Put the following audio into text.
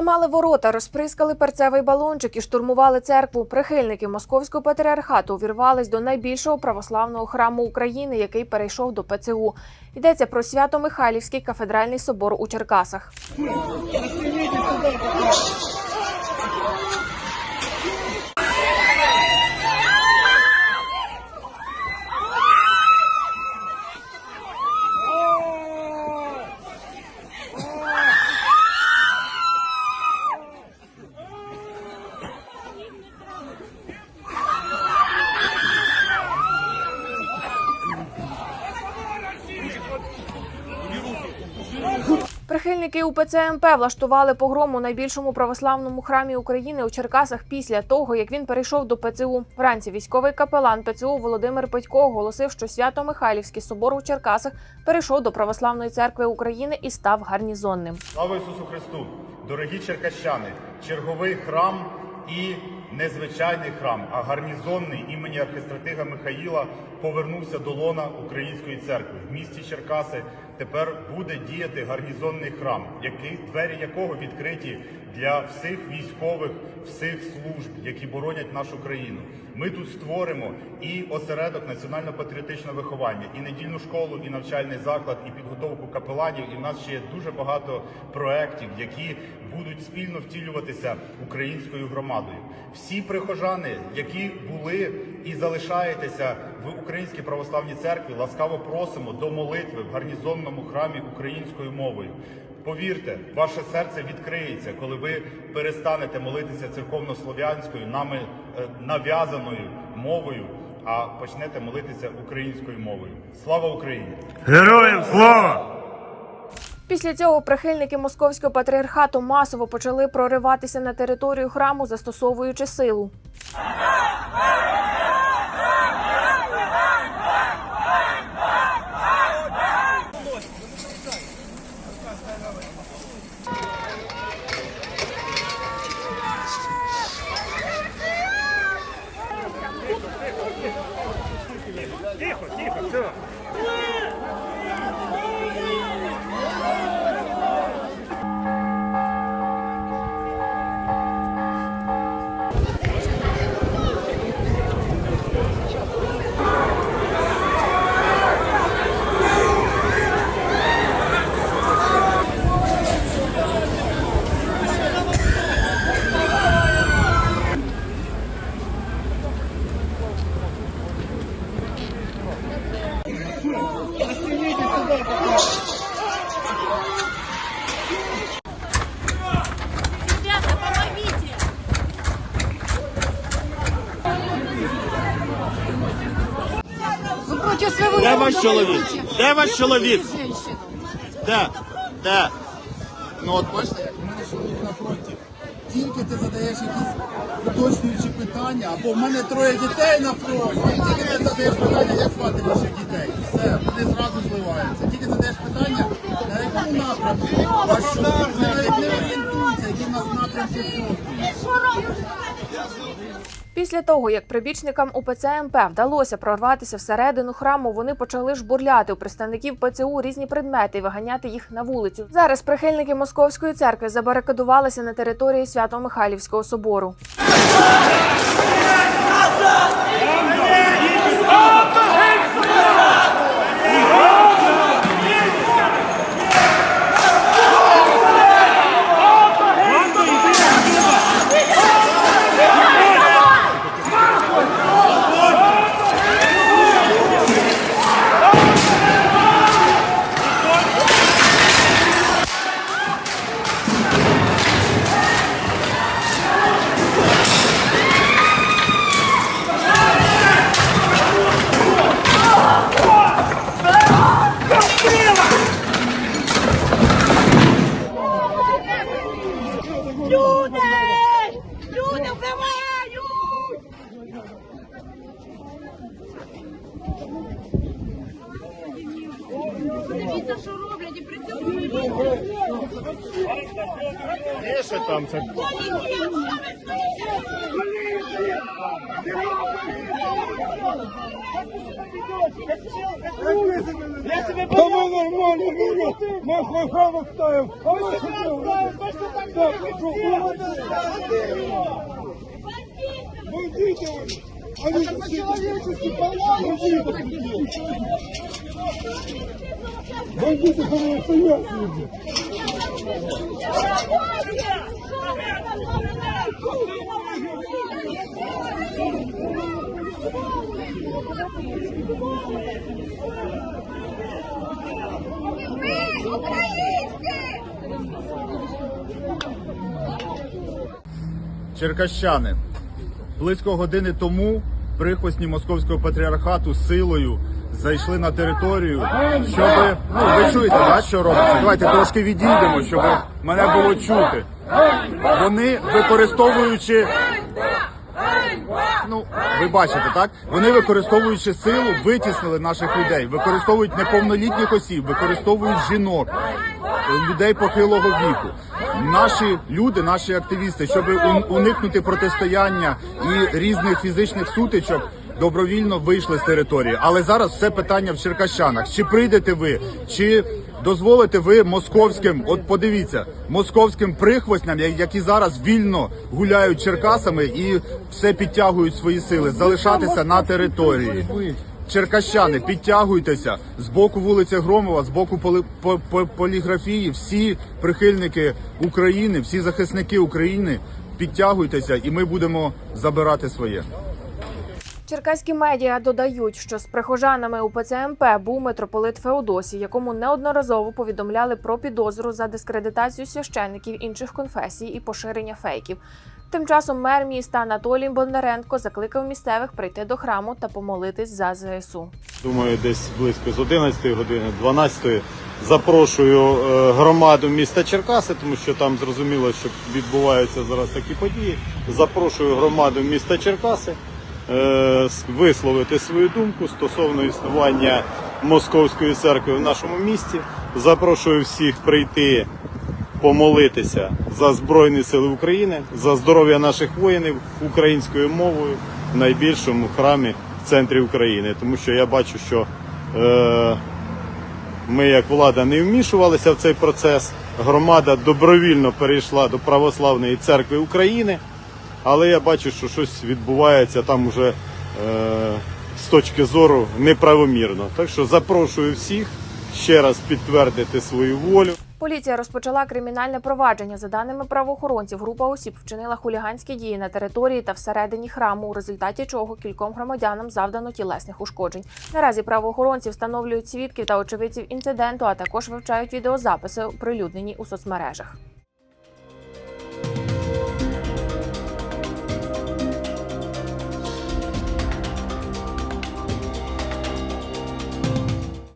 ламали ворота, розприскали перцевий балончик і штурмували церкву. Прихильники московського патріархату увірвались до найбільшого православного храму України, який перейшов до ПЦУ. Йдеться про Свято-Михайлівський кафедральний собор у Черкасах. Прихильники УПЦ МП влаштували погром у найбільшому православному храмі України у Черкасах після того, як він перейшов до ПЦУ. Вранці військовий капелан ПЦУ Володимир Петько оголосив, що Свято-Михайлівський собор у Черкасах перейшов до Православної церкви України і став гарнізонним. Слава Ісусу Христу! Дорогі черкащани! Черговий храм і незвичайний храм, а гарнізонний імені архістратига Михаїла повернувся до лона Української церкви. В місті Черкаси тепер буде діяти гарнізонний храм, який двері якого відкриті для всіх військових, всіх служб, які боронять нашу країну. Ми тут створимо і осередок національно-патріотичного виховання, і недільну школу, і навчальний заклад, і підготовку капеланів. І в нас ще є дуже багато проєктів, які будуть спільно втілюватися українською громадою. Всі прихожани, які були і залишаєтеся в Українській православній церкві, ласкаво просимо до молитви в гарнізонному храмі українською мовою. Повірте, ваше серце відкриється, коли ви перестанете молитися церковнослов'янською, нами е, нав'язаною мовою, а почнете молитися українською мовою. Слава Україні! Героям слава! Після цього прихильники московського патріархату масово почали прориватися на територію храму, застосовуючи силу. Yeah. Де народа ваш чоловік? воюете. Де ваш Вы чоловік? против женщин. Де? Де? Ну от Бачите, в мене чоловік на фронті. Тільки ти задаєш якісь уточнюючі питання, або в мене троє дітей на фронті. Тільки ти задаєш питання, як звати ваших дітей. Все, вони зразу зливаються. Тільки задаєш питання, на якому напрямку а що Вони навіть не орієнтуються, які в нас напрямки фронту. Після того, як прибічникам УПЦ МП вдалося прорватися всередину храму, вони почали жбурляти у представників ПЦУ різні предмети і виганяти їх на вулицю. Зараз прихильники московської церкви забарикадувалися на території Свято-Михайлівського собору. Люди! Люди вбивають! Дивіться, що роблять, і при цьому Тише там це. поліція, що ви стоїте? Да мы нормально, люди. Мы свой храм оставим. А вы что Бандиты вы. Они по-человечески, бандиты. Бандиты, которые стоят, люди. Черкащани. Близько години тому прихвостні московського патріархату силою зайшли на територію, щоб ви чуєте, да, що робиться? Давайте трошки відійдемо, щоб мене було чути. Вони використовуючи. Ну, ви бачите, так? Вони використовуючи силу, витіснили наших людей, використовують неповнолітніх осіб, використовують жінок, людей похилого віку. Наші люди, наші активісти, щоб уникнути протистояння і різних фізичних сутичок, добровільно вийшли з території. Але зараз все питання в Черкащанах. Чи прийдете ви, чи дозволите ви московським, от подивіться, московським прихвостням, які зараз вільно гуляють Черкасами і все підтягують свої сили, залишатися на території. Черкащани, підтягуйтеся з боку вулиці Громова, з боку поли- по- по- поліграфії. Всі прихильники України, всі захисники України, підтягуйтеся, і ми будемо забирати своє. Черкаські медіа додають, що з прихожанами УПЦ МП був митрополит Феодосій, якому неодноразово повідомляли про підозру за дискредитацію священників інших конфесій і поширення фейків. Тим часом мер міста Анатолій Бондаренко закликав місцевих прийти до храму та помолитись за ЗСУ. Думаю, десь близько з 11 години, 12 запрошую е, громаду міста Черкаси, тому що там зрозуміло, що відбуваються зараз такі події. Запрошую громаду міста Черкаси висловити свою думку стосовно існування московської церкви в нашому місті. Запрошую всіх прийти помолитися за Збройні Сили України, за здоров'я наших воїнів українською мовою в найбільшому храмі в центрі України. Тому що я бачу, що е, ми, як влада, не вмішувалися в цей процес. Громада добровільно перейшла до Православної церкви України, але я бачу, що щось відбувається там уже е, з точки зору неправомірно. Так що запрошую всіх ще раз підтвердити свою волю. Поліція розпочала кримінальне провадження. За даними правоохоронців, група осіб вчинила хуліганські дії на території та всередині храму, у результаті чого кільком громадянам завдано тілесних ушкоджень. Наразі правоохоронці встановлюють свідків та очевидців інциденту, а також вивчають відеозаписи, оприлюднені у соцмережах.